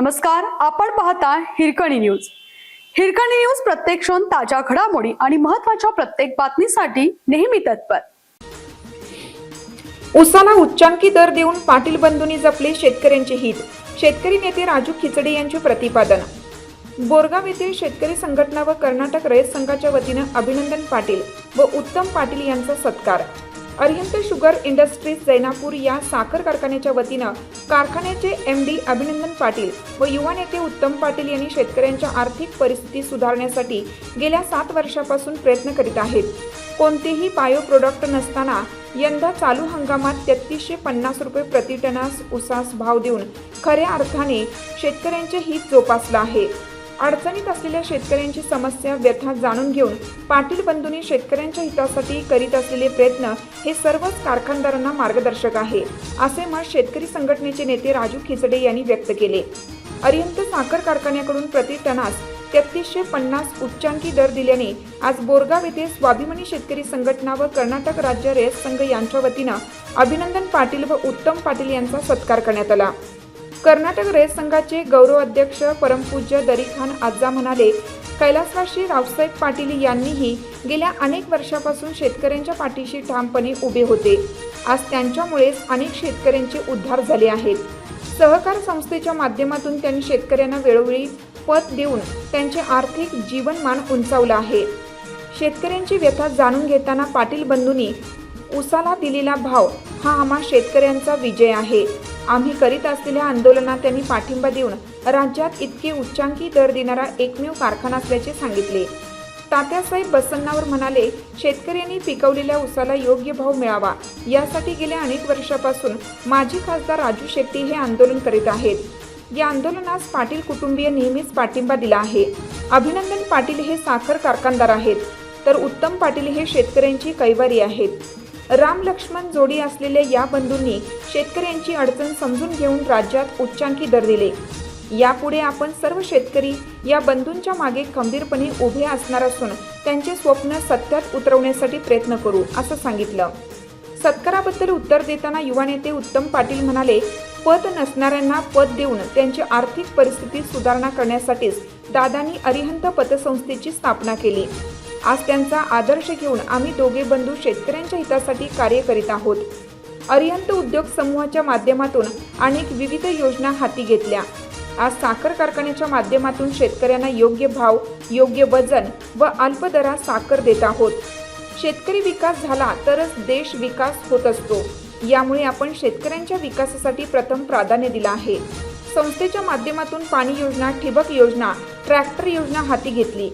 नमस्कार आपण पाहता हिरकणी न्यूज. हिरकणी न्यूज प्रत्येक क्षण ताज्या घडामोडी आणि महत्त्वाच्या प्रत्येक बातमीसाठी नेहमी तत्पर. उसाला उच्चांकी दर देऊन पाटील बंधूंनी जपले शेतकऱ्यांचे हित. शेतकरी नेते राजू खिचडे यांचे प्रतिपादन. बोरगाव येथील शेतकरी संघटना व कर्नाटक रयत संघाच्या वतीनं अभिनंदन पाटील व उत्तम पाटील यांचा सत्कार. अरिहंत शुगर इंडस्ट्रीज जैनापूर या साखर कारखान्याच्या वतीनं कारखान्याचे एम डी अभिनंदन पाटील व युवा नेते उत्तम पाटील यांनी शेतकऱ्यांच्या आर्थिक परिस्थिती सुधारण्यासाठी गेल्या सात वर्षापासून प्रयत्न करीत आहेत. कोणतेही बायो प्रोडक्ट नसताना यंदा चालू हंगामात तेहतीसशे पन्नास रुपये प्रति टनास उसास भाव देऊन खऱ्या अर्थाने शेतकऱ्यांचे हित जोपासलं आहे. अडचणीत असलेल्या शेतकऱ्यांची समस्या व्यथा जाणून घेऊन पाटील बंधूंनी शेतकऱ्यांच्या हितासाठी करीत असलेले प्रयत्न हे सर्वच कारखानदारांना मार्गदर्शक आहे असे मत शेतकरी संघटनेचे नेते राजू खिचडे यांनी व्यक्त केले. अरिहंत साखर कारखान्याकडून प्रति टनास तेहतीसशे पन्नास उच्चांकी दर दिल्याने आज बोरगाव येथे स्वाभिमानी शेतकरी संघटना व कर्नाटक राज्य रयत संघ यांच्या वतीनं अभिनंदन पाटील व उत्तम पाटील यांचा सत्कार करण्यात आला. कर्नाटक रेस संघाचे गौरव अध्यक्ष परमपूज्य दरी खान म्हणाले कैलासवासी रावसाहेब पाटील यांनीही गेल्या अनेक वर्षापासून शेतकऱ्यांच्या पाठीशी ठामपणे उभे होते. आज त्यांच्यामुळेच अनेक शेतकऱ्यांचे उद्धार झाले आहेत. सहकार संस्थेच्या माध्यमातून त्यांनी शेतकऱ्यांना वेळोवेळी पत देऊन त्यांचे आर्थिक जीवनमान उंचावलं आहे. शेतकऱ्यांची व्यथा जाणून घेताना पाटील बंधूंनी उसाला दिलेला भाव हा आम्हा शेतकऱ्यांचा विजय आहे. आम्ही करीत असलेल्या आंदोलनात त्यांनी पाठिंबा देऊन राज्यात इतके उच्चांकी दर देणारा एकमेव कारखाना असल्याचे सांगितले. तात्यासाहेब बसन्नावर म्हणाले शेतकऱ्यांनी पिकवलेल्या उसाला योग्य भाव मिळावा. यासाठी गेल्या अनेक वर्षापासून माजी खासदार राजू शेट्टी हे आंदोलन करीत आहेत. या आंदोलनास पाटील कुटुंबीय नेहमीच पाठिंबा दिला आहे. अभिनंदन पाटील हे साखर कारखानदार आहेत. तर उत्तम पाटील हे शेतकऱ्यांची कैवारी आहेत. राम लक्ष्मण जोडी असलेल्या या बंधूंनी शेतकऱ्यांची अडचण समजून घेऊन राज्यात उच्चांकी दर दिले. यापुढे आपण सर्व शेतकरी या बंधूंच्या मागे खंबीरपणे उभे असणार असून त्यांचे स्वप्न सत्यात उतरवण्यासाठी प्रयत्न करू असं सांगितलं. सत्काराबद्दल उत्तर देताना युवा नेते उत्तम पाटील म्हणाले पद नसणाऱ्यांना पद देऊन त्यांची आर्थिक परिस्थिती सुधारणा करण्यासाठीच दादांनी अरिहंत पतसंस्थेची स्थापना केली. आज त्यांचा आदर्श घेऊन आम्ही दोघे बंधू शेतकऱ्यांच्या हितासाठी कार्य करीत आहोत. अरिहंत उद्योग समूहाच्या माध्यमातून अनेक विविध योजना हाती घेतल्या. आज साखर कारखान्याच्या माध्यमातून शेतकऱ्यांना योग्य भाव योग्य वजन व अल्प दरात साखर देत आहोत. शेतकरी विकास झाला तरच देश विकास होत असतो. यामुळे आपण शेतकऱ्यांच्या विकासासाठी प्रथम प्राधान्य दिलं आहे. संस्थेच्या माध्यमातून पाणी योजना ठिबक योजना ट्रॅक्टर योजना हाती घेतली.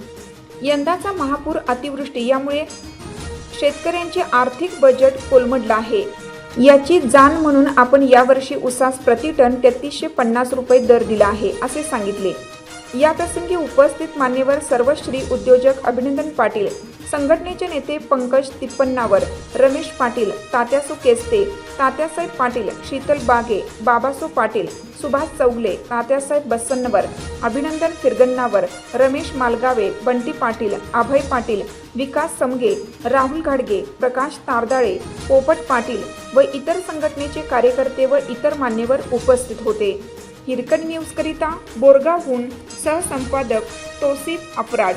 यंदाचा महापूर अतिवृष्टी यामुळे शेतकऱ्यांचे आर्थिक बजेट कोलमडलं आहे. याची जाण म्हणून आपण यावर्षी उसास प्रति टन तेहतीसशे पन्नास रुपये दर दिला आहे असे सांगितले. याप्रसंगी उपस्थित मान्यवर सर्वश्री उद्योजक अभिनंदन पाटील संघटनेचे नेते पंकज तिप्पन्नावर रमेश पाटील तात्यासो केस्ते तात्यासाहेब पाटील शीतल बागे बाबासो पाटील सुभाष चौगले तात्यासाहेब बसन्नवर अभिनंदन फिरगन्नावर रमेश मालगावे बंटी पाटील अभय पाटील विकास समगे राहुल घाडगे प्रकाश तारदाळे पोपट पाटील व इतर संघटनेचे कार्यकर्ते व इतर मान्यवर उपस्थित होते. हिरकन न्यूजकरिता बोरगावहून सहसंपादक तोसिफ अपराज.